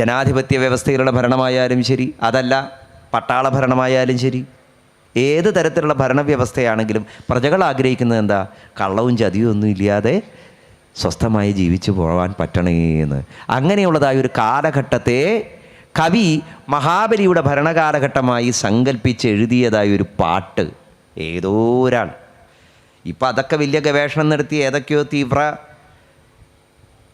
ജനാധിപത്യ വ്യവസ്ഥയിലുള്ള ഭരണമായാലും ശരി അതല്ല പട്ടാള ഭരണമായാലും ശരി. ഏത് തരത്തിലുള്ള ഭരണവ്യവസ്ഥയാണെങ്കിലും പ്രജകൾ ആഗ്രഹിക്കുന്നത് എന്താ? കള്ളവും ചതിയും ഒന്നും ഇല്ലാതെ സ്വസ്ഥമായി ജീവിച്ചു പോകാൻ പറ്റണേ എന്ന്. അങ്ങനെയുള്ളതായ ഒരു കാലഘട്ടത്തെ കവി മഹാബലിയുടെ ഭരണകാലഘട്ടമായി സങ്കല്പിച്ച് എഴുതിയതായ ഒരു പാട്ട് ഏതോ ഒരാൾ. ഇപ്പം അതൊക്കെ വലിയ ഗവേഷണം നടത്തി ഏതൊക്കെയോ തീവ്ര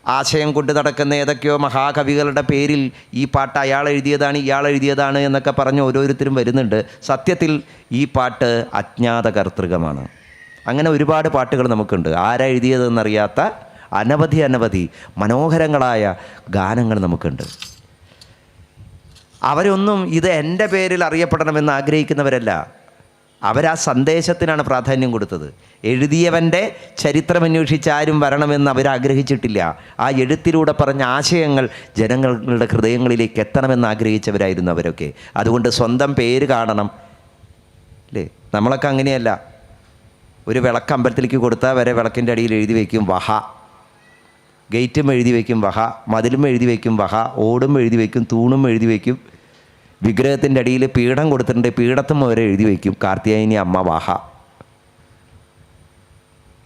ആശയം കൊണ്ട് നടക്കുന്ന ഏതൊക്കെയോ മഹാകവികളുടെ പേരിൽ ഈ പാട്ട് അയാൾ എഴുതിയതാണ് ഇയാൾ എഴുതിയതാണ് എന്നൊക്കെ പറഞ്ഞ് ഓരോരുത്തരും വരുന്നുണ്ട്. സത്യത്തിൽ ഈ പാട്ട് അജ്ഞാത കർത്തൃകമാണ്. അങ്ങനെ ഒരുപാട് പാട്ടുകൾ നമുക്കുണ്ട്. ആരാ എഴുതിയതെന്നറിയാത്ത അനവധി അനവധി മനോഹരങ്ങളായ ഗാനങ്ങൾ നമുക്കുണ്ട്. അവരൊന്നും ഇത് എന്റെ പേരിൽ അറിയപ്പെടണമെന്ന് ആഗ്രഹിക്കുന്നവരല്ല. അവരാ സന്ദേശത്തിനാണ് പ്രാധാന്യം കൊടുത്തത്. എഴുതിയവന്റെ ചരിത്രം അന്വേഷിച്ച് ആരും വരണമെന്ന് അവർ ആഗ്രഹിച്ചിട്ടില്ല ആ എഴുത്തിലൂടെ പറഞ്ഞ ആശയങ്ങൾ ജനങ്ങളുടെ ഹൃദയങ്ങളിലേക്ക് എത്തണമെന്ന് ആഗ്രഹിച്ചവരായിരുന്നു അവരൊക്കെ. അതുകൊണ്ട് സ്വന്തം പേര് കാണണം. അല്ലേ നമ്മളൊക്കെ അങ്ങനെയല്ല. ഒരു വിളക്ക് അമ്പലത്തിലേക്ക് കൊടുത്താൽ വരെ വിളക്കിന്റെ അടിയിൽ എഴുതി വയ്ക്കും വഹ. ഗേറ്റും എഴുതി വയ്ക്കും വഹ. മതിലും എഴുതി വയ്ക്കും വഹ. ഓടും എഴുതി വയ്ക്കും തൂണും എഴുതി വയ്ക്കും വിഗ്രഹത്തിന്റെ അടിയിൽ പീഠം കൊടുത്തിട്ടുണ്ട്. പീഠത്തും അവരെ എഴുതി വയ്ക്കും കാർത്തിയായനി അമ്മ വഹ.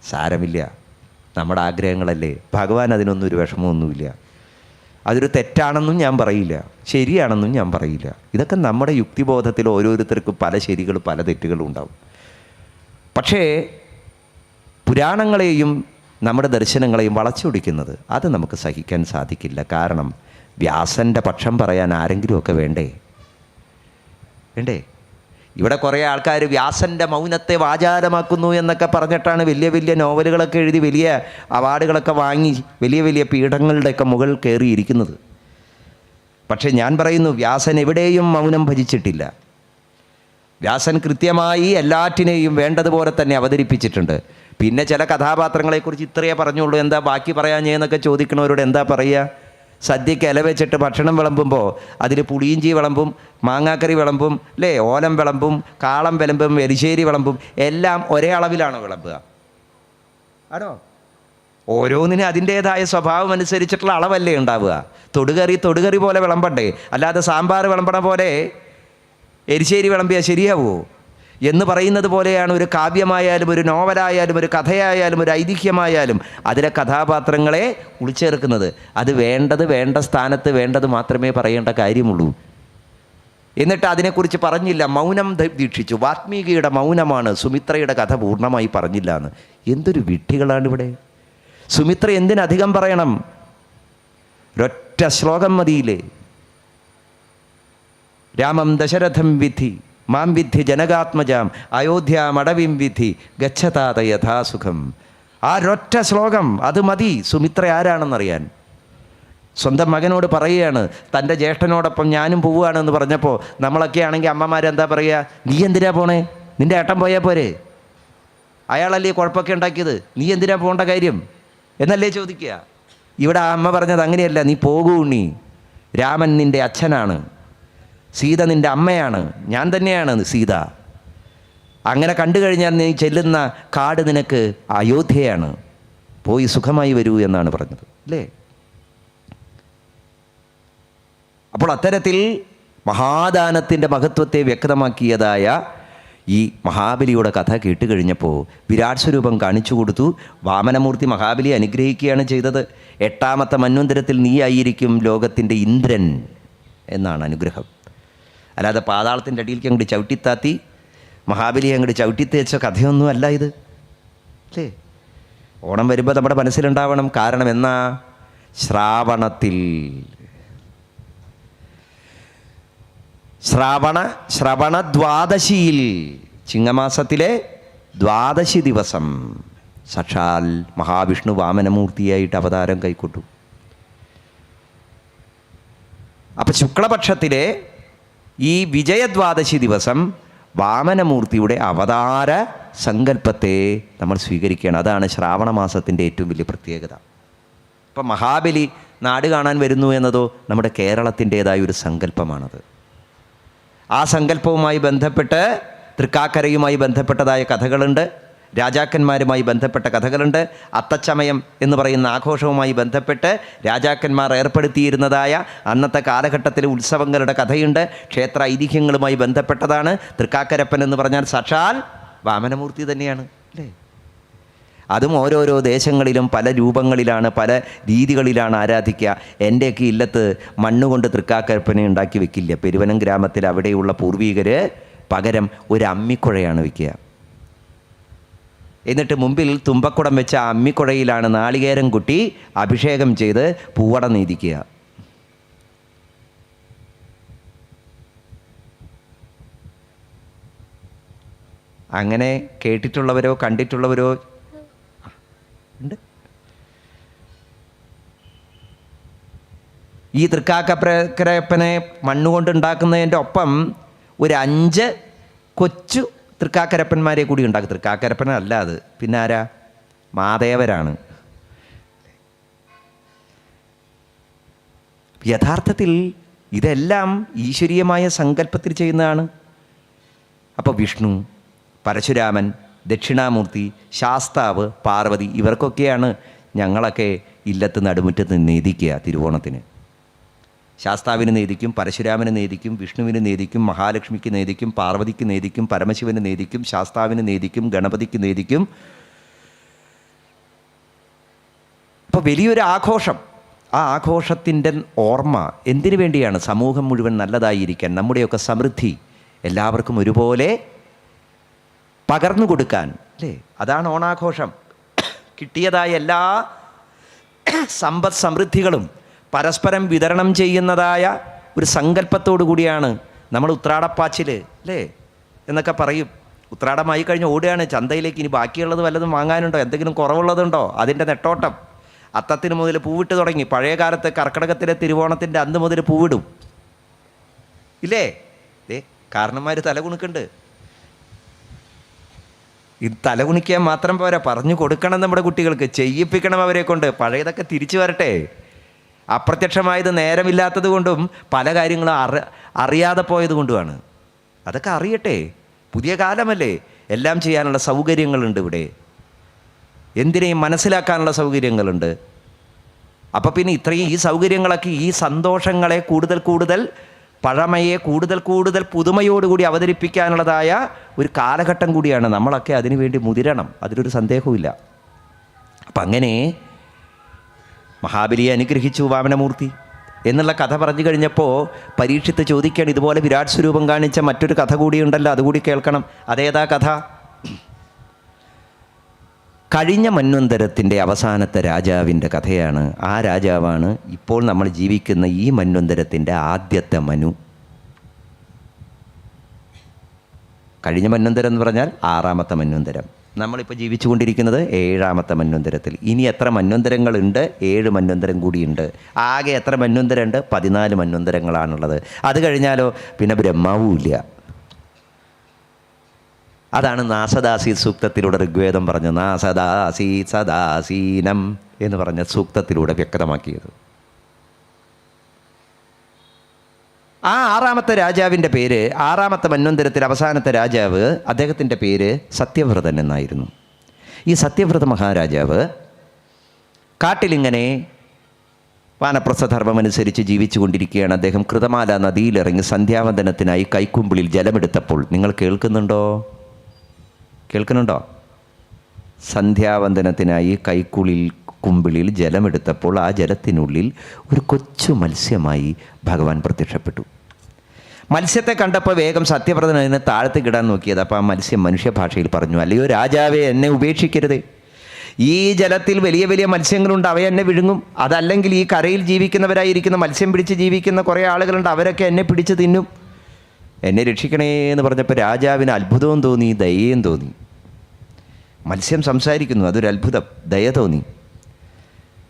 സാരമില്ല. നമ്മുടെ ആഗ്രഹങ്ങളല്ലേ. ഭഗവാൻ അതിനൊന്നും ഒരു വിഷമമൊന്നുമില്ല. അതൊരു തെറ്റാണെന്നും ഞാൻ പറയില്ല. ശരിയാണെന്നും ഞാൻ പറയില്ല. ഇതൊക്കെ നമ്മുടെ യുക്തിബോധത്തിൽ ഓരോരുത്തർക്കും പല ശരികൾ പല തെറ്റുകളും ഉണ്ടാവും. പക്ഷേ പുരാണങ്ങളെയും നമ്മുടെ ദർശനങ്ങളെയും വളച്ചൊടിക്കുന്നത് അത് നമുക്ക് സഹിക്കാൻ സാധിക്കില്ല. കാരണം വ്യാസന്റെ പക്ഷം പറയാൻ ആരെങ്കിലുമൊക്കെ വേണ്ടേ? വേണ്ടേ? ഇവിടെ കുറേ ആൾക്കാർ വ്യാസന്റെ മൗനത്തെ വാചാരമാക്കുന്നു എന്നൊക്കെ പറഞ്ഞിട്ടാണ് വലിയ വലിയ നോവലുകളൊക്കെ എഴുതി വലിയ അവാർഡുകളൊക്കെ വാങ്ങി വലിയ വലിയ പീഠങ്ങളുടെയൊക്കെ മുകൾ കയറിയിരിക്കുന്നത്. പക്ഷേ ഞാൻ പറയുന്നു വ്യാസൻ എവിടെയും മൗനം ഭജിച്ചിട്ടില്ല. വ്യാസൻ കൃത്യമായി എല്ലാറ്റിനെയും വേണ്ടതുപോലെ തന്നെ അവതരിപ്പിച്ചിട്ടുണ്ട്. പിന്നെ ചില കഥാപാത്രങ്ങളെക്കുറിച്ച് ഇത്രയേ പറഞ്ഞുള്ളൂ. എന്താ ബാക്കി പറയാൻ എന്നൊക്കെ ചോദിക്കണവരോട് എന്താ പറയുക? സദ്യയ്ക്ക് ഇല വെച്ചിട്ട് ഭക്ഷണം വിളമ്പുമ്പോൾ അതിൽ പുളിയിഞ്ചി വിളമ്പും മാങ്ങാക്കറി വിളമ്പും അല്ലേ ഓലം വിളമ്പും കാളം വിളമ്പും എരിശ്ശേരി വിളമ്പും എല്ലാം ഒരേ അളവിലാണ് വിളമ്പുക. ആണോ? ഓരോന്നിനും അതിന്റേതായ സ്വഭാവം അനുസരിച്ചിട്ടുള്ള അളവല്ലേ ഉണ്ടാവുക. തൊടുകറി തൊടുകറി പോലെ വിളമ്പണ്ടേ? അല്ലാതെ സാമ്പാർ വിളമ്പണ പോലെ എരിശ്ശേരി വിളമ്പിയാൽ ശരിയാവുമോ എന്ന് പറയുന്നത് പോലെയാണ് ഒരു കാവ്യമായാലും ഒരു നോവലായാലും ഒരു കഥയായാലും ഒരു ഐതിഹ്യമായാലും അതിലെ കഥാപാത്രങ്ങളെ ഉൾച്ചേർക്കുന്നത്. അത് വേണ്ടത് വേണ്ട സ്ഥാനത്ത് വേണ്ടത് മാത്രമേ പറയേണ്ട കാര്യമുള്ളൂ. എന്നിട്ട് അതിനെക്കുറിച്ച് പറഞ്ഞില്ല. മൗനം ദീക്ഷിച്ചു. വാത്മീകിയുടെ മൗനമാണ് സുമിത്രയുടെ കഥ പൂർണമായി പറഞ്ഞില്ല എന്ന്. എന്തൊരു വിഡ്ഢികളാണ് ഇവിടെ സുമിത്ര എന്തിനധികം പറയണം? ഒരൊറ്റ ശ്ലോകം മതിയില്ലേ? രാമം ദശരഥം വിധി. മാം വിധി ജനകാത്മജാം അയോധ്യാമടവിം വിധി ഗച്ഛതാത യഥാസുഖം ആ ഒരൊറ്റ ശ്ലോകം അത് മതി സുമിത്ര ആരാണെന്നറിയാൻ. സ്വന്തം മകനോട് പറയുകയാണ് തന്റെ ജ്യേഷ്ഠനോടൊപ്പം ഞാനും പോവുകയാണെന്ന് പറഞ്ഞപ്പോൾ നമ്മളൊക്കെ ആണെങ്കിൽ അമ്മമാരെന്താ പറയുക നീ എന്തിനാ പോണേ? നിന്റെ ഏട്ടൻ പോയാൽ പോരെ? അയാളല്ലേ കുഴപ്പമൊക്കെ ഉണ്ടാക്കിയത്? നീ എന്തിനാ പോകേണ്ട കാര്യം? എന്നല്ലേ ചോദിക്കുക. ഇവിടെ ആ അമ്മ പറഞ്ഞത് അങ്ങനെയല്ല നീ പോകൂ ഉണ്ണി. രാമൻ നിന്റെ അച്ഛനാണ്. സീത നിന്റെ അമ്മയാണ് ഞാൻ തന്നെയാണ് സീത. അങ്ങനെ കണ്ടു കഴിഞ്ഞാൽ നീ ചെല്ലുന്ന കാട് നിനക്ക് അയോധ്യയാണ്. പോയി സുഖമായി വരൂ എന്നാണ് പറഞ്ഞത് അല്ലേ? അപ്പോൾ അത്തരത്തിൽ മഹാദാനത്തിന്റെ മഹത്വത്തെ വ്യക്തമാക്കിയതായ ഈ മഹാബലിയുടെ കഥ കേട്ട് കഴിഞ്ഞപ്പോൾ വിരാട് സ്വരൂപം കാണിച്ചു കൊടുത്തു. വാമനമൂർത്തി മഹാബലി അനുഗ്രഹിക്കുകയാണ് ചെയ്തത്. എട്ടാമത്തെ മന്വന്തരത്തിൽ നീയായിരിക്കും ലോകത്തിന്റെ ഇന്ദ്രൻ എന്നാണ് അനുഗ്രഹം. അല്ലാതെ പാതാളത്തിന്റെ അടിയിലേക്ക് അങ്ങോട്ട് ചവിട്ടിത്താത്തി മഹാബലി അങ്ങോട്ട് ചവിട്ടിത്തേച്ച കഥയൊന്നും അല്ല ഇത്. അല്ലേ? ഓണം വരുമ്പോൾ നമ്മുടെ മനസ്സിലുണ്ടാവണം കാരണം എന്നാ? ശ്രാവണത്തിൽ. ശ്രാവണ ശ്രവണ ദ്വാദശിയിൽ ചിങ്ങമാസത്തിലെ ദ്വാദശി ദിവസം. സക്ഷാൽ മഹാവിഷ്ണു വാമനമൂർത്തിയായിട്ട് അവതാരം കൈക്കൊട്ടു. അപ്പം ശുക്ലപക്ഷത്തിലെ ഈ വിജയദ്വാദശി ദിവസം വാമനമൂർത്തിയുടെ അവതാര സങ്കല്പത്തെ നമ്മൾ സ്വീകരിക്കുകയാണ്. അതാണ് ശ്രാവണ മാസത്തിന്റെ ഏറ്റവും വലിയ പ്രത്യേകത. ഇപ്പം മഹാബലി നാട് കാണാൻ വരുന്നു എന്നതോ നമ്മുടെ കേരളത്തിന്റേതായ ഒരു സങ്കല്പമാണത്. ആ സങ്കല്പവുമായി ബന്ധപ്പെട്ട് തൃക്കാക്കരയുമായി ബന്ധപ്പെട്ടതായ കഥകളുണ്ട്. രാജാക്കന്മാരുമായി ബന്ധപ്പെട്ട കഥകളുണ്ട്. അത്തച്ചമയം എന്ന് പറയുന്ന ആഘോഷവുമായി ബന്ധപ്പെട്ട് രാജാക്കന്മാർ ഏർപ്പെടുത്തിയിരുന്നതായ അന്നത്തെ കാലഘട്ടത്തിലെ ഉത്സവങ്ങളുടെ കഥയുണ്ട്. ക്ഷേത്ര ഐതിഹ്യങ്ങളുമായി ബന്ധപ്പെട്ടതാണ്. തൃക്കാക്കരപ്പൻ എന്ന് പറഞ്ഞാൽ സാക്ഷാൽ വാമനമൂർത്തി തന്നെയാണ് അല്ലേ? അതും ഓരോരോ ദേശങ്ങളിലും പല രൂപങ്ങളിലാണ് പല രീതികളിലാണ് ആരാധിക്കുക. എന്റെയൊക്കെ ഇല്ലത്ത് മണ്ണുകൊണ്ട് തൃക്കാക്കരപ്പനെ ഉണ്ടാക്കി വെക്കില്ല. പെരുവനം ഗ്രാമത്തിൽ അവിടെയുള്ള പൂർവീകർ പകരം ഒരു അമ്മിക്കുഴയാണ് വെക്കുക. എന്നിട്ട് മുമ്പിൽ തുമ്പക്കുടം വെച്ച ആ അമ്മിക്കുഴയിലാണ് നാളികേരം കുട്ടി അഭിഷേകം ചെയ്ത് പൂവട നീതിക്കുക. അങ്ങനെ കേട്ടിട്ടുള്ളവരോ കണ്ടിട്ടുള്ളവരോ ഉണ്ട്? ഈ തൃക്കാക്കരപ്പനെ മണ്ണുകൊണ്ട് ഉണ്ടാക്കുന്നതിന്റെ ഒപ്പം ഒരു അഞ്ച് കൊച്ചു തൃക്കാക്കരപ്പന്മാരെ കൂടി ഉണ്ടാക്കും. തൃക്കാക്കരപ്പനല്ല അത്. പിന്നെ ആരാ? മാതേവരാണ് യഥാർത്ഥത്തിൽ ഇതെല്ലാം ഈശ്വരീയമായ സങ്കല്പത്തിൽ ചെയ്യുന്നതാണ്. അപ്പോൾ വിഷ്ണു പരശുരാമൻ ദക്ഷിണാമൂർത്തി ശാസ്താവ് പാർവതി ഇവർക്കൊക്കെയാണ് ഞങ്ങളൊക്കെ ഇല്ലത്ത് നടുമുറ്റത്ത് നീതിക്കുക തിരുവോണത്തിന്. ശാസ്താവിന് നേദിക്കും പരശുരാമന് നേദിക്കും വിഷ്ണുവിന് നേദിക്കും മഹാലക്ഷ്മിക്ക് നേദിക്കും പാർവതിക്ക് നേദിക്കും പരമശിവന് നേദിക്കും ശാസ്താവിന് നേദിക്കും ഗണപതിക്ക് നേദിക്കും. അപ്പോൾ വലിയൊരു ആഘോഷം. ആ ആഘോഷത്തിന്റെ ഓർമ്മ എന്തിനു വേണ്ടിയാണ് സമൂഹം മുഴുവൻ നല്ലതായിരിക്കാൻ നമ്മുടെയൊക്കെ സമൃദ്ധി എല്ലാവർക്കും ഒരുപോലെ പകർന്നു കൊടുക്കാൻ അല്ലേ? അതാണ് ഓണാഘോഷം. കിട്ടിയതായ എല്ലാ സമ്പദ് സമൃദ്ധികളും പരസ്പരം വിതരണം ചെയ്യുന്നതായ ഒരു സങ്കല്പത്തോടു കൂടിയാണ് നമ്മൾ ഉത്രാടപ്പാച്ചിൽ അല്ലേ? എന്നൊക്കെ പറയും. ഉത്രാടമായി കഴിഞ്ഞ് ഓടുകയാണ്. ചന്തയിലേക്ക് ഇനി ബാക്കിയുള്ളത് വല്ലതും വാങ്ങാനുണ്ടോ? എന്തെങ്കിലും കുറവുള്ളതുണ്ടോ? അതിന്റെ നെട്ടോട്ടം. അത്തത്തിന് മുതൽ പൂവിട്ട് തുടങ്ങി. പഴയ കാലത്ത് കർക്കിടകത്തിലെ തിരുവോണത്തിന്റെ അന്ന് മുതൽ പൂവിടും. ഇല്ലേ? ഏ കാരണന്മാർ തലകുണുക്കുണ്ട് ഇത് തലകുണിക്കാൻ മാത്രം പോരാ. പറഞ്ഞു കൊടുക്കണം നമ്മുടെ കുട്ടികൾക്ക്. ചെയ്യിപ്പിക്കണം അവരെ കൊണ്ട്. പഴയതൊക്കെ തിരിച്ചു വരട്ടെ. അപ്രത്യക്ഷമായത് നേരമില്ലാത്തത് കൊണ്ടും പല കാര്യങ്ങളും അറി അറിയാതെ പോയത് കൊണ്ടുമാണ്. അതൊക്കെ അറിയട്ടെ. പുതിയ കാലമല്ലേ. എല്ലാം ചെയ്യാനുള്ള സൗകര്യങ്ങളുണ്ട് ഇവിടെ. എന്തിനേയും മനസ്സിലാക്കാനുള്ള സൗകര്യങ്ങളുണ്ട്. അപ്പോൾ പിന്നെ ഇത്രയും ഈ സൗകര്യങ്ങളൊക്കെ ഈ സന്തോഷങ്ങളെ കൂടുതൽ കൂടുതൽ പഴമയെ കൂടുതൽ കൂടുതൽ പുതുമയോടുകൂടി അവതരിപ്പിക്കാനുള്ളതായ ഒരു കാലഘട്ടം കൂടിയാണ് നമ്മളൊക്കെ അതിനുവേണ്ടി മുതിരണം. അതിലൊരു സന്ദേഹവുമില്ല. അപ്പം അങ്ങനെ മഹാബലിയെ അനുഗ്രഹിച്ചു വാമനമൂർത്തി എന്നുള്ള കഥ പറഞ്ഞു കഴിഞ്ഞപ്പോൾ പരീക്ഷിത്ത് ചോദിക്കുകയാണ് ഇതുപോലെ വിരാട് സ്വരൂപം കാണിച്ച മറ്റൊരു കഥ കൂടിയുണ്ടല്ലോ അതുകൂടി കേൾക്കണം. അതേതാ കഥ? കഴിഞ്ഞ മന്വന്തരത്തിന്റെ അവസാനത്തെ രാജാവിന്റെ കഥയാണ്. ആ രാജാവാണ് ഇപ്പോൾ നമ്മൾ ജീവിക്കുന്ന ഈ മന്വന്തരത്തിന്റെ ആദ്യത്തെ മനു. കഴിഞ്ഞ മന്വന്തരം എന്ന് പറഞ്ഞാൽ ആറാമത്തെ മന്വന്തരം. നമ്മളിപ്പോൾ ജീവിച്ചുകൊണ്ടിരിക്കുന്നത് ഏഴാമത്തെ മന്വന്തരത്തിൽ. ഇനി എത്ര മന്വന്തരങ്ങളുണ്ട്? ഏഴ് മന്വന്തരം കൂടിയുണ്ട്. ആകെ എത്ര മന്വന്തരമുണ്ട് പതിനാല് മന്വന്തരങ്ങളാണുള്ളത്. അത് കഴിഞ്ഞാലോ പിന്നെ ബ്രഹ്മാവും ഇല്ല. അതാണ് നാസദാസി സൂക്തത്തിലൂടെ ഋഗ്വേദം പറഞ്ഞു നാസദാസി സദാസീനം എന്ന് പറഞ്ഞ സൂക്തത്തിലൂടെ വ്യക്തമാക്കിയത്. ആ ആറാമത്തെ രാജാവിന്റെ പേര് ആറാമത്തെ മന്വന്തരത്തിൽ അവസാനത്തെ രാജാവ് അദ്ദേഹത്തിന്റെ പേര് സത്യവ്രതൻ എന്നായിരുന്നു. ഈ സത്യവ്രത മഹാരാജാവ് കാട്ടിലിങ്ങനെ വാനപ്രസ്ഥധർമ്മമനുസരിച്ച് ജീവിച്ചു കൊണ്ടിരിക്കുകയാണ് അദ്ദേഹം കൃതമാല നദിയിലിറങ്ങി സന്ധ്യാവന്ദനത്തിനായി കൈക്കുമ്പിളിൽ ജലമെടുത്തപ്പോൾ. നിങ്ങൾ കേൾക്കുന്നുണ്ടോ? കേൾക്കുന്നുണ്ടോ? സന്ധ്യാവന്ദനത്തിനായി കൈക്കുളിൽ കുമ്പിളിൽ ജലമെടുത്തപ്പോൾ ആ ജലത്തിനുള്ളിൽ ഒരു കൊച്ചു മത്സ്യമായി ഭഗവാൻ പ്രത്യക്ഷപ്പെട്ടു. മത്സ്യത്തെ കണ്ടപ്പോൾ വേഗം സത്യവ്രതൻ അതിനെ താഴത്ത് കിടാൻ നോക്കിയത്. അപ്പോൾ ആ മത്സ്യം മനുഷ്യഭാഷയിൽ പറഞ്ഞു അല്ലയോ രാജാവേ എന്നെ ഉപേക്ഷിക്കരുത്. ഈ ജലത്തിൽ വലിയ വലിയ മത്സ്യങ്ങളുണ്ട് അവയെ എന്നെ വിഴുങ്ങും. അതല്ലെങ്കിൽ ഈ കരയിൽ ജീവിക്കുന്നവരായിരിക്കുന്ന മത്സ്യം പിടിച്ച് ജീവിക്കുന്ന കുറേ ആളുകളുണ്ട് അവരൊക്കെ എന്നെ പിടിച്ച് തിന്നും. എന്നെ രക്ഷിക്കണേ എന്ന് പറഞ്ഞപ്പോൾ രാജാവിന് അത്ഭുതവും തോന്നി ദയയും തോന്നി. മത്സ്യം സംസാരിക്കുന്നു അതൊരു അത്ഭുതം ദയ തോന്നി.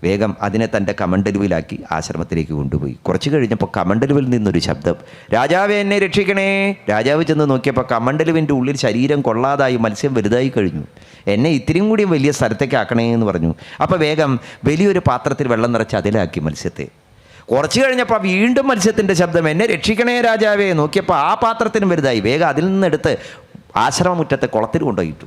വേഗം അതിനെ തന്റെ കമണ്ടലുവിലാക്കി ആശ്രമത്തിലേക്ക് കൊണ്ടുപോയി. കുറച്ച് കഴിഞ്ഞപ്പോൾ കമണ്ടലുവിൽ നിന്നൊരു ശബ്ദം രാജാവെ എന്നെ രക്ഷിക്കണേ. രാജാവ് ചെന്ന് നോക്കിയപ്പോൾ കമണ്ടലുവിന്റെ ഉള്ളിൽ ശരീരം കൊള്ളാതായി മത്സ്യം വലുതായി കഴിഞ്ഞു. എന്നെ ഇത്തിരിയും കൂടി വലിയ സ്ഥലത്തേക്ക് ആക്കണേ എന്ന് പറഞ്ഞു. അപ്പോൾ വേഗം വലിയൊരു പാത്രത്തിൽ വെള്ളം നിറച്ച് അതിലാക്കി മത്സ്യത്തെ. കുറച്ച് കഴിഞ്ഞപ്പോൾ വീണ്ടും മത്സ്യത്തിന്റെ ശബ്ദം എന്നെ രക്ഷിക്കണേ രാജാവേ. നോക്കിയപ്പോൾ ആ പാത്രത്തിനും വലുതായി. വേഗം അതിൽ നിന്നെടുത്ത് ആശ്രമമുറ്റത്തെ കുളത്തിൽ കൊണ്ടുപോയിട്ടു.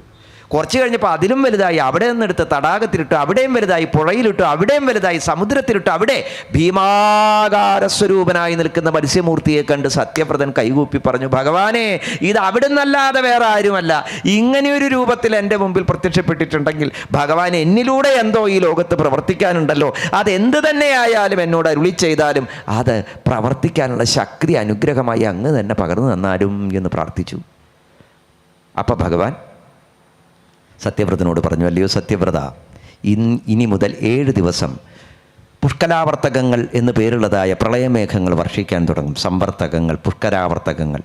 കുറച്ച് കഴിഞ്ഞപ്പോൾ അതിലും വലുതായി അവിടെ നിന്നെടുത്ത് തടാകത്തിലിട്ടു അവിടെയും വലുതായി പുഴയിലിട്ടു അവിടെയും വലുതായി സമുദ്രത്തിലിട്ടു. അവിടെ ഭീമാകാര സ്വരൂപനായി നിൽക്കുന്ന മത്സ്യമൂർത്തിയെ കണ്ട് സത്യപ്രദൻ കൈകൂപ്പി പറഞ്ഞു ഭഗവാനെ ഇത് അവിടെ നിന്നല്ലാതെ വേറെ ആരുമല്ല. ഇങ്ങനെയൊരു രൂപത്തിൽ എന്റെ മുമ്പിൽ പ്രത്യക്ഷപ്പെട്ടിട്ടുണ്ടെങ്കിൽ ഭഗവാൻ എന്നിലൂടെ എന്തോ ഈ ലോകത്ത് പ്രവർത്തിക്കാനുണ്ടല്ലോ. അതെന്ത് തന്നെയായാലും എന്നോട് അരുളി ചെയ്താലും അത് പ്രവർത്തിക്കാനുള്ള ശക്തി അനുഗ്രഹമായി അങ്ങ് തന്നെ പകർന്നു തന്നാലും എന്ന് പ്രാർത്ഥിച്ചു. അപ്പം ഭഗവാൻ സത്യവ്രതനോട് പറഞ്ഞു അല്ലയോ സത്യവ്രത ഇനി മുതൽ ഏഴ് ദിവസം പുഷ്കലാവർത്തകങ്ങൾ എന്ന് പേരുള്ളതായ പ്രളയമേഘങ്ങൾ വർഷിക്കാൻ തുടങ്ങും. സമ്പർത്തകങ്ങൾ പുഷ്കരാവർത്തകങ്ങൾ.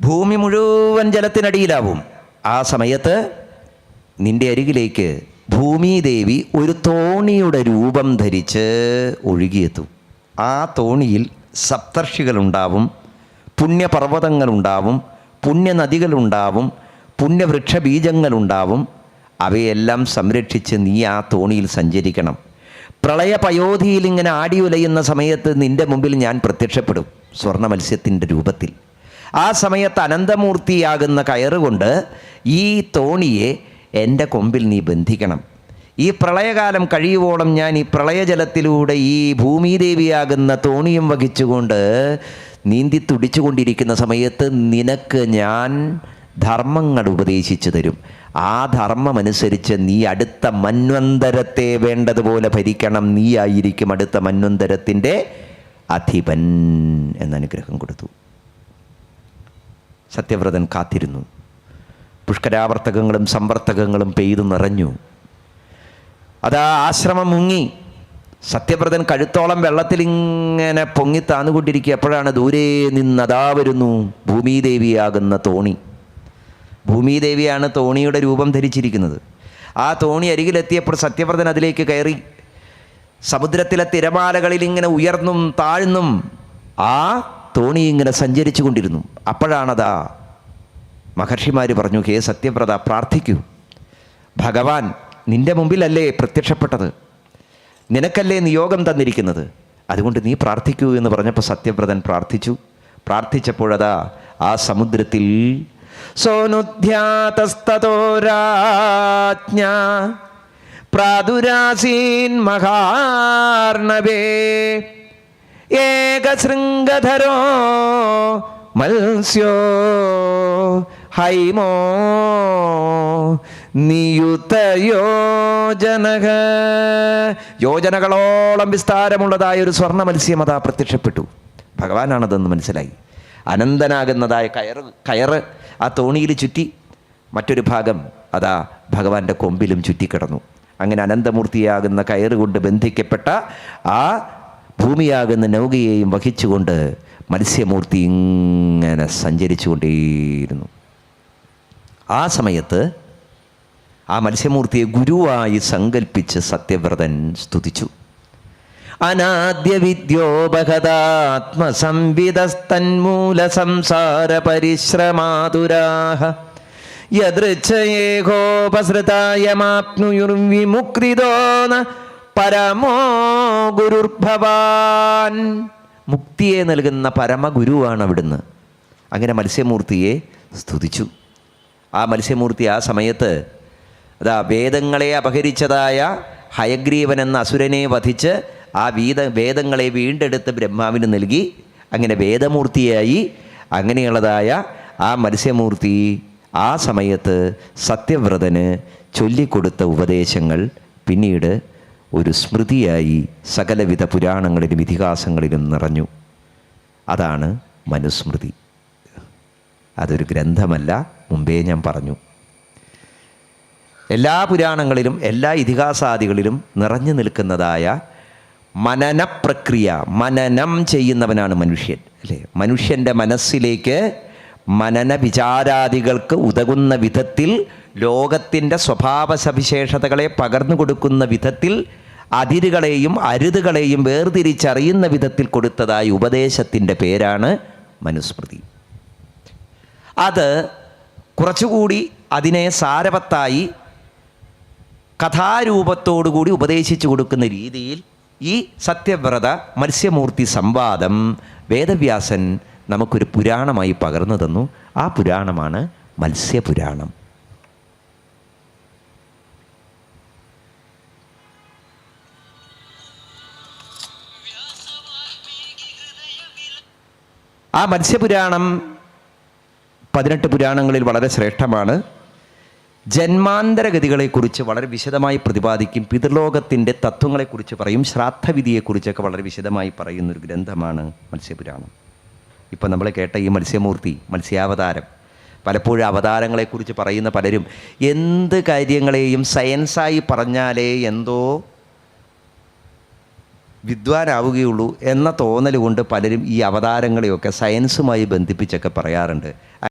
ഭൂമി മുഴുവൻ ജലത്തിനടിയിലാവും. ആ സമയത്ത് നിന്റെ അരികിലേക്ക് ഭൂമിദേവി ഒരു തോണിയുടെ രൂപം ധരിച്ച് ഒഴുകിയെത്തും. ആ തോണിയിൽ സപ്തർഷികളുണ്ടാവും പുണ്യപർവതങ്ങളുണ്ടാവും പുണ്യനദികളുണ്ടാവും പുണ്യവൃക്ഷബീജങ്ങളുണ്ടാവും. അവയെല്ലാം സംരക്ഷിച്ച് നീ ആ തോണിയിൽ സഞ്ചരിക്കണം. പ്രളയ പയോധിയിൽ ഇങ്ങനെ ആടി ഉലയുന്ന സമയത്ത് നിന്റെ മുമ്പിൽ ഞാൻ പ്രത്യക്ഷപ്പെടും സ്വർണ മത്സ്യത്തിന്റെ രൂപത്തിൽ. ആ സമയത്ത് അനന്തമൂർത്തിയാകുന്ന കയറുകൊണ്ട് ഈ തോണിയെ എന്റെ കൊമ്പിൽ നീ ബന്ധിക്കണം. ഈ പ്രളയകാലം കഴിയുവോളം ഞാൻ ഈ പ്രളയജലത്തിലൂടെ ഈ ഭൂമിദേവിയാകുന്ന തോണിയും വഹിച്ചുകൊണ്ട് നീന്തി തുടിച്ചുകൊണ്ടിരിക്കുന്ന സമയത്ത് നിനക്ക് ഞാൻ ധർമ്മങ്ങൾ ഉപദേശിച്ചു തരും. ആ ധർമ്മമനുസരിച്ച് നീ അടുത്ത മന്വന്തരത്തെ വേണ്ടതുപോലെ ഭരിക്കണം. നീ ആയിരിക്കും അടുത്ത മന്വന്തരത്തിന്റെ അധിപൻ എന്ന അനുഗ്രഹം കൊടുത്തു. സത്യവ്രതൻ കാത്തിരുന്നു. പുഷ്കരാവർത്തകങ്ങളും സമ്പർത്തകങ്ങളും പെയ്തു നിറഞ്ഞു. അതാ ആശ്രമം മുങ്ങി. സത്യവ്രതൻ കഴുത്തോളം വെള്ളത്തിൽ ഇങ്ങനെ പൊങ്ങി താന്നുകൊണ്ടിരിക്കുക. അപ്പോഴാണ് ദൂരെ നിന്നതാ വരുന്നു ഭൂമിദേവിയാകുന്ന തോണി. ഭൂമിദേവിയാണ് തോണിയുടെ രൂപം ധരിച്ചിരിക്കുന്നത്. ആ തോണി അരികിലെത്തിയപ്പോൾ സത്യവ്രതൻ അതിലേക്ക് കയറി സമുദ്രത്തിലെ തിരമാലകളിൽ ഇങ്ങനെ ഉയർന്നും താഴ്ന്നും ആ തോണി ഇങ്ങനെ സഞ്ചരിച്ചു കൊണ്ടിരുന്നു. അപ്പോഴാണതാ മഹർഷിമാർ പറഞ്ഞു ഹേ സത്യവ്രത പ്രാർത്ഥിക്കൂ. ഭഗവാൻ നിന്റെ മുമ്പിലല്ലേ പ്രത്യക്ഷപ്പെട്ടത്? നിനക്കല്ലേ നിയോഗം തന്നിരിക്കുന്നത്? അതുകൊണ്ട് നീ പ്രാർത്ഥിക്കൂ എന്ന് പറഞ്ഞപ്പോൾ സത്യവ്രതൻ പ്രാർത്ഥിച്ചു. പ്രാർത്ഥിച്ചപ്പോഴതാ ആ സമുദ്രത്തിൽ സോനുധ്യാതസ്തോ രാജ്ഞ ഏകശൃംഗധരോ മത്സ്യോ ഹൈമോ നിയുതയോജനക യോജനകളോളം വിസ്താരമുള്ളതായ ഒരു സ്വർണ മത്സ്യം അതാ പ്രത്യക്ഷപ്പെട്ടു. ഭഗവാനാണതെന്ന് മനസ്സിലായി. അനന്തനാകുന്നതായ കയറ് കയറ് ആ തോണിയിൽ ചുറ്റി മറ്റൊരു ഭാഗം അതാ ഭഗവാന്റെ കൊമ്പിലും ചുറ്റിക്കിടന്നു. അങ്ങനെ അനന്തമൂർത്തിയാകുന്ന കയറുകൊണ്ട് ബന്ധിക്കപ്പെട്ട ആ ഭൂമിയാകുന്ന നൗകയെയും വഹിച്ചുകൊണ്ട് മത്സ്യമൂർത്തി ഇങ്ങനെ സഞ്ചരിച്ചു കൊണ്ടേയിരുന്നു ആ സമയത്ത് ആ മത്സ്യമൂർത്തിയെ ഗുരുവായി സങ്കല്പിച്ച് സത്യവ്രതൻ സ്തുതിച്ചു. അനാദ്യ വിദ്യോപഹതാത്മസംവിധസ്തന്മൂല സംസാര പരിശ്രമാതുരാഹ യദൃച്ഛയേകോപസൃതായമാപ്നുയുർവിമുക്രിതോ ന പരമോ ഗുരുർഭവാൻ. മുക്തിയെ നൽകുന്ന പരമഗുരുവാണ് അവിടുന്ന് അങ്ങനെ മത്സ്യമൂർത്തിയെ സ്തുതിച്ചു. ആ മത്സ്യമൂർത്തി ആ സമയത്ത് അതാ വേദങ്ങളെ അപഹരിച്ചതായ ഹയഗ്രീവൻ എന്ന അസുരനെ വധിച്ച് ആ വീത വേദങ്ങളെ വീണ്ടെടുത്ത് ബ്രഹ്മാവിന് നൽകി അങ്ങനെ വേദമൂർത്തിയായി. അങ്ങനെയുള്ളതായ ആ മത്സ്യമൂർത്തി ആ സമയത്ത് സത്യവ്രതന് ചൊല്ലിക്കൊടുത്ത ഉപദേശങ്ങൾ പിന്നീട് ഒരു സ്മൃതിയായി സകലവിധ പുരാണങ്ങളിലും ഇതിഹാസങ്ങളിലും നിറഞ്ഞു. അതാണ് മനുസ്മൃതി. അതൊരു ഗ്രന്ഥമല്ല മുമ്പേ ഞാൻ പറഞ്ഞു. എല്ലാ പുരാണങ്ങളിലും എല്ലാ ഇതിഹാസാദികളിലും നിറഞ്ഞു നിൽക്കുന്നതായ മനന പ്രക്രിയ മനനം ചെയ്യുന്നവനാണ് മനുഷ്യൻ അല്ലേ? മനുഷ്യന്റെ മനസ്സിലേക്ക് മനന വിചാരാദികൾക്ക് ഉതകുന്ന വിധത്തിൽ ലോകത്തിന്റെ സ്വഭാവ സവിശേഷതകളെ പകർന്നു കൊടുക്കുന്ന വിധത്തിൽ അതിരുകളെയും അരുതുകളെയും വേർതിരിച്ചറിയുന്ന വിധത്തിൽ കൊടുത്തതായി ഉപദേശത്തിന്റെ പേരാണ് മനുസ്മൃതി. അത് കുറച്ചുകൂടി അതിനെ സാരവത്തായി കഥാരൂപത്തോടുകൂടി ഉപദേശിച്ചു കൊടുക്കുന്ന രീതിയിൽ ഈ സത്യവ്രത മത്സ്യമൂർത്തി സംവാദം വേദവ്യാസൻ നമുക്കൊരു പുരാണമായി പകർന്നു തന്നു. ആ പുരാണമാണ് മത്സ്യപുരാണം. ആ മത്സ്യപുരാണം പതിനെട്ട് പുരാണങ്ങളിൽ വളരെ ശ്രേഷ്ഠമാണ്. ജന്മാന്തരഗതികളെക്കുറിച്ച് വളരെ വിശദമായി പ്രതിപാദിക്കും. പിതൃലോകത്തിന്റെ തത്വങ്ങളെക്കുറിച്ച് പറയും. ശ്രാദ്ധവിധിയെക്കുറിച്ചൊക്കെ വളരെ വിശദമായി പറയുന്നൊരു ഗ്രന്ഥമാണ് മത്സ്യപുരാണം. ഇപ്പം നമ്മൾ കേട്ട ഈ മത്സ്യമൂർത്തി മത്സ്യാവതാരം പലപ്പോഴും അവതാരങ്ങളെക്കുറിച്ച് പറയുന്ന പലരും എന്ത് കാര്യങ്ങളെയും സയൻസായി പറഞ്ഞാലേ എന്തോ വിദ്വാനാവുകയുള്ളൂ എന്ന തോന്നൽ കൊണ്ട് പലരും ഈ അവതാരങ്ങളെയൊക്കെ സയൻസുമായി ബന്ധിപ്പിച്ചൊക്കെ പറയാറുണ്ട്.